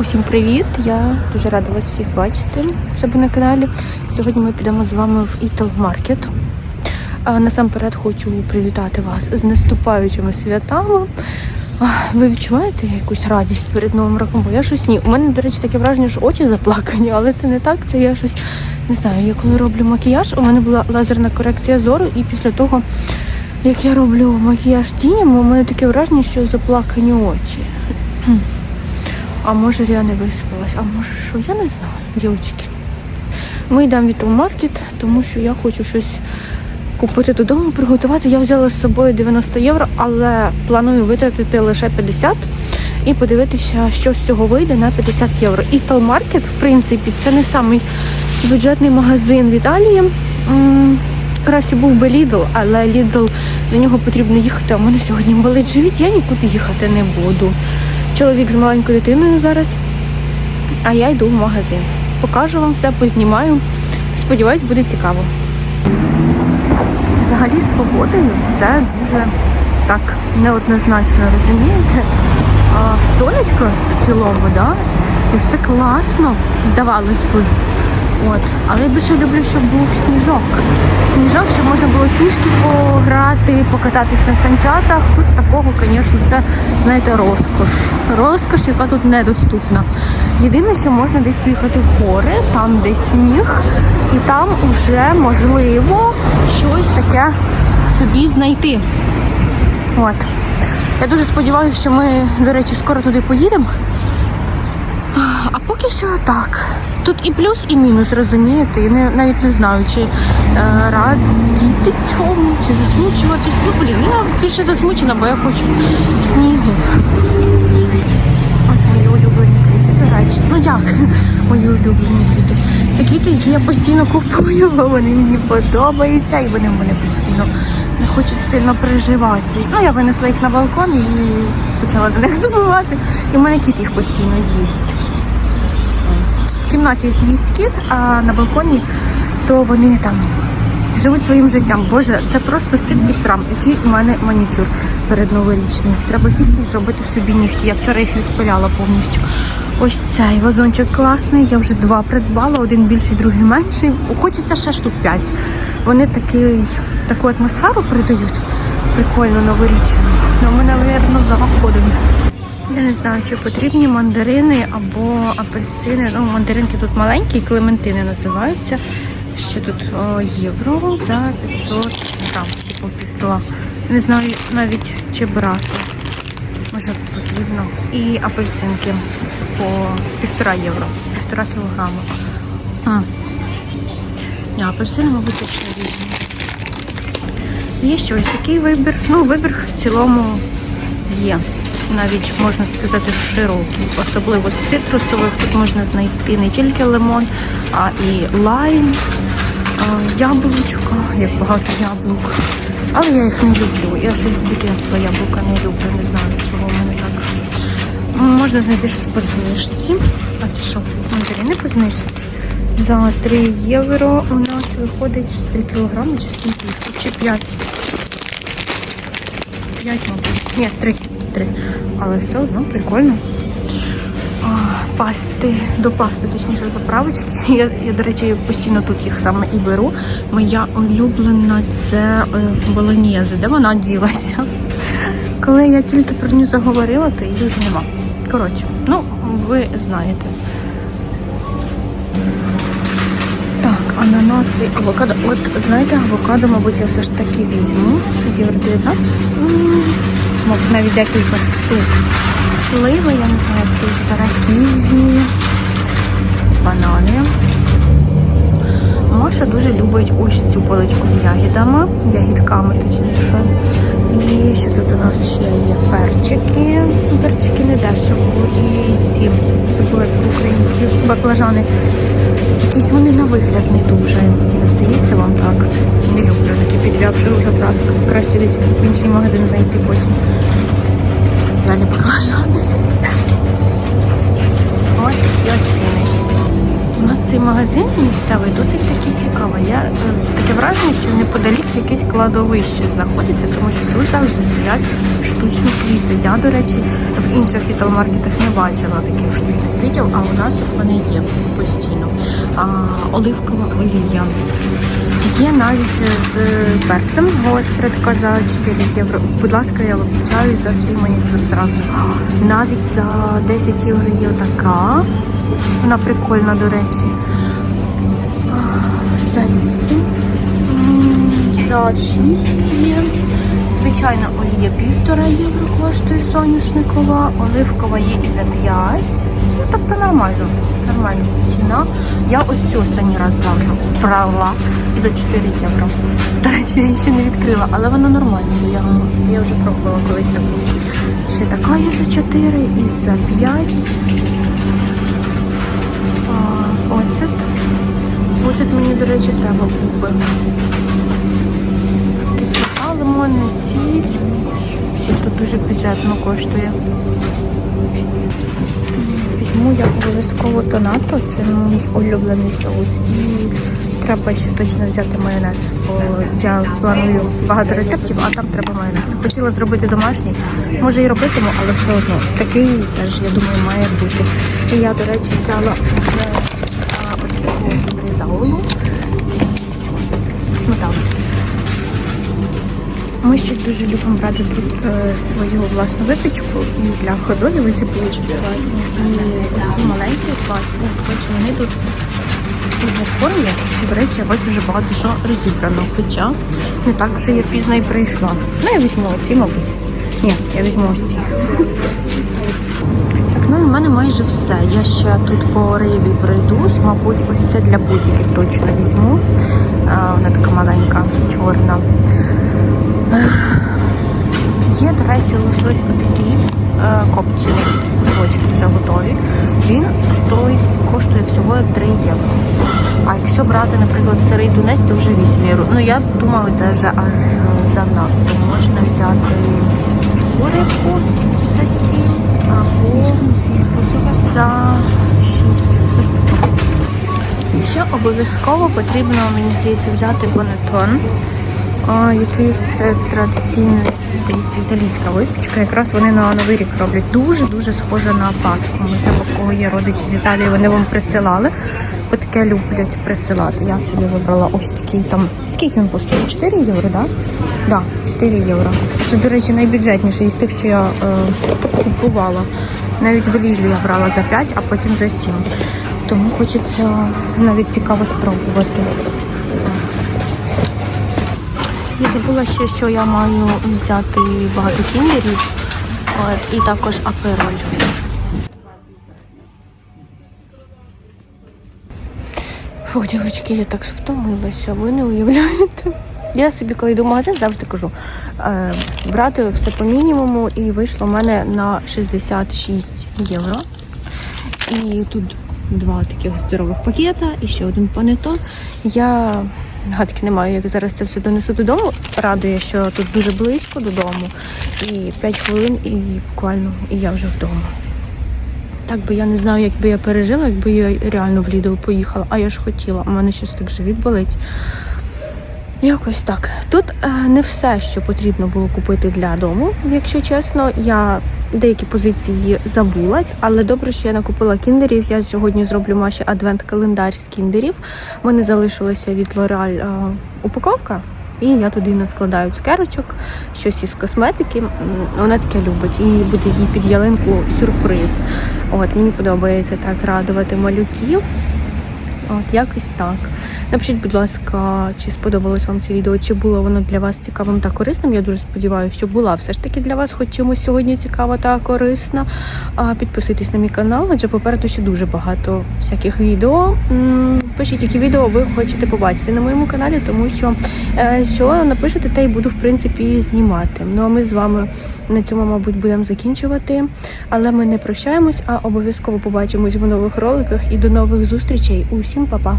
Усім привіт! Я дуже рада вас всіх бачити в себе на каналі. Сьогодні ми підемо з вами в Італ Маркет. Насамперед хочу привітати вас з наступаючими святами. Ви відчуваєте якусь радість перед Новим роком? Бо я щось ні. У мене, до речі, таке враження, що очі заплакані, але це не так. Це я щось не знаю. Я коли роблю макіяж, у мене була лазерна корекція зору, і після того, як я роблю макіяж тінями, у мене таке враження, що заплакані очі. А може я не виспалась, а може що, я не знаю, дівчатки. Ми йдемо в Віталмаркет, тому що я хочу щось купити додому, приготувати. Я взяла з собою 90 євро, але планую витратити лише 50 і подивитися, що з цього вийде на 50 євро. Італмаркет, в принципі, це не самий бюджетний магазин в Італії. Краще був би Lidl, але Lidl, до нього потрібно їхати. А в мене сьогодні болить живіт, я нікуди їхати не буду. Чоловік з маленькою дитиною зараз, а я йду в магазин. Покажу вам все, познімаю. Сподіваюсь, буде цікаво. Взагалі з погодою все дуже так неоднозначно, розумієте? А, сонечко в цілому, да? І все класно, здавалось би. От. Але я більше люблю, щоб був сніжок. Сніжок, щоб можна було сніжки пограти, покататись на санчатах. Тут такого, звісно, це, знаєте, розкош. Розкош, яка тут недоступна. Єдине, що можна десь поїхати в гори, там де сніг, і там вже можливо щось таке собі знайти. От. Я дуже сподіваюся, що ми, до речі, скоро туди поїдемо. А поки що так. Тут і плюс, і мінус, розумієте? І не, навіть не знаю, чи е, радіти цьому, чи засмучуватись. Ну, блін, я більше засмучена, бо я хочу снігу. Ось мої улюблені квіти, до речі. Ну як мої улюблені квіти? Це квіти, які я постійно купую, бо вони мені подобаються, і вони в мене постійно не хочуть сильно переживати. Ну, я винесла їх на балкон і почала за них забувати. І в мене кіт їх постійно їсть кімнаті їсть кіт, а на балконі то вони там живуть своїм життям. Боже, це просто стільки срам, який у мене манікюр перед новорічним. Треба сісти і зробити собі нігті. Я вчора їх відпиляла повністю. Ось цей вазончик класний. Я вже два придбала, один більший, другий менший. Хочеться ще штук п'ять. Вони такий, таку атмосферу передають. Прикольно новорічну. Ну, ми, мабуть, заходимо. Я не знаю, чи потрібні мандарини або апельсини. Ну, мандаринки тут маленькі, клементини називаються. Що тут О, євро за 500 грам, типу півтора. Не знаю навіть чи брати. Може потрібно. І апельсинки по півтора євро, півтора кілограма. А. Апельсини, мабуть, точно різні. Є ще ось такий вибір. Ну, вибір в цілому є навіть можна сказати широкий, особливо з цитрусових. Тут можна знайти не тільки лимон, а і лайм, а, яблучко, як багато яблук. Але я їх не люблю. Я щось з дитинства яблука не люблю, не знаю, чого в мене так. Можна знайти щось по знижці. А це що? Мандарини по знижці. За 3 євро у нас виходить 3 кілограми чи скільки? Чи 5? 5, мабуть. Ні, 3. 3. Але все одно прикольно. А, пасти, до пасти, точніше, заправочки. Я, я, до речі, постійно тут їх саме і беру. Моя улюблена це е. Де вона ділася? Коли я тільки про нього заговорила, то її вже нема. Коротше, ну, ви знаєте. Ананаси, авокадо. От знаєте, авокадо, мабуть, я все ж таки візьму. Євро 19. М, Мабуть, навіть декілька штук. Сливи, я не знаю, як тут таракізі, банани. Маша дуже любить ось цю поличку з ягідами, ягідками точніше. І що тут у нас ще є перчики. Перчики не дешево. Баклажани. Якісь вони на вигляд не дуже. Здається вам так. Не люблю такі підв'ябши дуже брати. Краще десь в інший магазин зайти потім. Далі баклажани. Ось ці ціни. Цей магазин місцевий досить такий цікавий. Я е, таке враження, що неподалік якесь кладовище знаходиться, тому що тут завжди стоять штучні квіти. Я, до речі, в інших гіталмаркетах не бачила таких штучних квітів, а у нас от вони є постійно. А, оливкова олія. Є навіть з перцем гостра така за 4 євро. Будь ласка, я вибачаю за свій манікюр зразу. Навіть за 10 євро є така. Вона прикольна, до речі. За 8. За 6 є. Звичайна олія півтора євро коштує соняшникова, оливкова є і за 5. Ну, тобто нормально. Нормальна ціна. Я ось цю останній раз брала за 4 євро. До речі, я її ще не відкрила, але вона нормальна. Я, я вже пробувала колись таку. Ще така є за 4 і за 5. Оцет мені, до речі, треба був би. Кислота, лимонний сіль. Сіль тут дуже бюджетно коштує. Візьму я обов'язково тонато, це мій улюблений соус. І треба ще точно взяти майонез, бо я планую багато рецептів, а там треба майонез. Хотіла зробити домашній, може і робитиму, але все одно такий теж, я думаю, має бути. І я, до речі, взяла вже бризаулу сметану. Ми ще дуже любимо брати тут е, свою власну випічку і для ходові ці булочки класні. І ці маленькі класні. Бачу, вони тут у формі. До речі, я бачу вже багато що розібрано. Хоча не так вже я пізно і прийшла. Ну, я візьму оці, мабуть. Ні, я візьму ось ці. Мене майже все. Я ще тут по рибі пройдусь. Мабуть, ось це для будь-яких точно візьму. Вона така маленька, чорна. Є, до речі, лосось отакий е, копчений, кусочки вже готові. Він стоїть, коштує всього 3 євро. А якщо брати, наприклад, сирий тунець, то вже 8 євро. Ну я думаю, це вже аж занадто. Можна взяти курку за 6. Ще обов'язково потрібно, мені здається, взяти бонетон. Якийсь це традиційна італійська випічка. Якраз вони на новий рік роблять. Дуже-дуже схоже на Пасху. Можливо, в кого є родичі з Італії, вони вам присилали. Бо таке люблять присилати. Я собі вибрала ось такий там. Скільки він коштує? 4 євро, так? Да? Да, 4 євро. Це, до речі, найбюджетніший із тих, що я е, купувала. Навіть в Лілі я брала за 5, а потім за 7. Тому хочеться навіть цікаво спробувати. Я забула ще, що я маю взяти багато кіндерів от, і також апероль. Фух, дівчатки, я так втомилася, ви не уявляєте. Я собі, коли йду в магазин, завжди кажу е, брати все по мінімуму, і вийшло в мене на 66 євро. І тут два таких здорових пакета і ще один панетон. Я гадки не маю, як зараз це все донесу додому. Радує, що тут дуже близько додому. І 5 хвилин, і буквально і я вже вдома. Так би я не знаю, як би я пережила, якби я реально в Lidl поїхала, а я ж хотіла. У мене щось так живіт болить. Якось так. Тут е, не все, що потрібно було купити для дому, якщо чесно. Я деякі позиції забулась, але добре, що я накупила кіндерів. Я сьогодні зроблю Маші адвент-календар з кіндерів. У мене залишилася від е, упаковка. І я туди наскладаю цукерочок, щось із косметики. Вона таке любить. І буде їй під ялинку сюрприз. От мені подобається так радувати малюків. От якось так. Напишіть, будь ласка, чи сподобалось вам це відео, чи було воно для вас цікавим та корисним. Я дуже сподіваюся, що була все ж таки для вас, хоч чимось сьогодні цікава та корисна. Підписуйтесь на мій канал, адже попереду ще дуже багато всяких відео. Пишіть, які відео ви хочете побачити на моєму каналі, тому що е, що напишете, те й буду в принципі знімати. Ну а ми з вами на цьому, мабуть, будемо закінчувати. Але ми не прощаємось, а обов'язково побачимось в нових роликах і до нових зустрічей. Усім па-па!